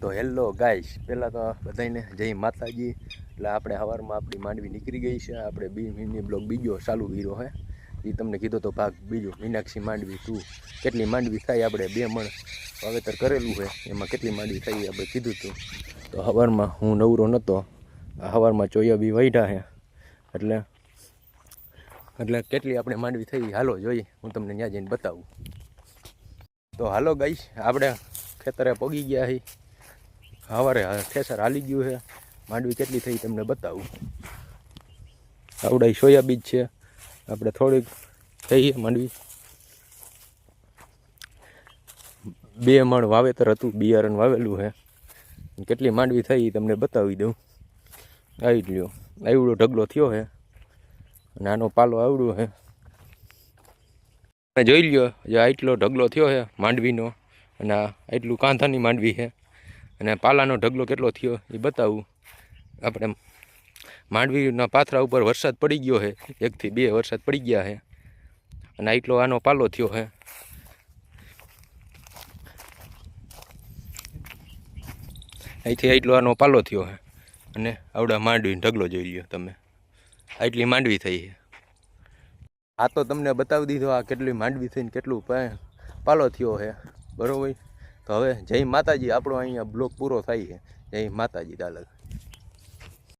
તો હેલો ગાઈશ પહેલાં તો બધાને જય માતાજી. એટલે આપણે સવારમાં આપણી માંડવી નીકળી ગઈ છે. આપણે બી મિની બ્લોગ બીજો ચાલુ કર્યો હે. એ તમને કીધો તો ભાગ બીજો, મીનાક્ષી માંડવી તું કેટલી માંડવી થાય આપણે બે મણ વાવેતર કરેલું છે એમાં કેટલી માંડવી થઈ આપણે કીધું હતું તો સવારમાં હું નવરો નહોતો સવારમાં ચોયા બી વૈઢા છે એટલે એટલે કેટલી આપણે માંડવી થઈ હાલો જોઈ, હું તમને ત્યાં જઈને બતાવું. તો હાલો ગાઈશ આપણે ખેતરે પગી ગયા હી. સવારે ઠેસર હાલી ગયું છે. માંડવી કેટલી થઈ તમને બતાવું. આવડાઈ સોયાબીજ છે. આપણે થોડીક થઈ માંડવી. બે મણ વાવેતર હતું, બિયારણ વાવેલું છે. કેટલી માંડવી થઈ તમને બતાવી દઉં. આવી લ્યો. આવડો ઢગલો થયો છે. નાનો પાલો આવડો છે. જોઈ લ્યો, જે આટલો ઢગલો થયો છે માંડવીનો. અને આટલું કાંધાની માંડવી છે. અને પાલાનો ઢગલો કેટલો થયો એ બતાવું. આપણે માંડવીના પાથરા ઉપર વરસાદ પડી ગયો છે. એકથી બે વરસાદ પડી ગયા છે. અને આટલો આનો પાલો થયો છે. અહીંથી આટલો આનો પાલો થયો છે. અને આવડા માંડવીનો ઢગલો જોઈ લ્યો તમે. આટલી માંડવી થઈ છે. આ તો તમને બતાવી દીધો આ કેટલી માંડવી થઈને કેટલું પાલો થયો છે. બરોબર? તો હવે જય માતાજી. આપણો અહીંયા બ્લોક પૂરો થાય છે. જય માતાજી દાલક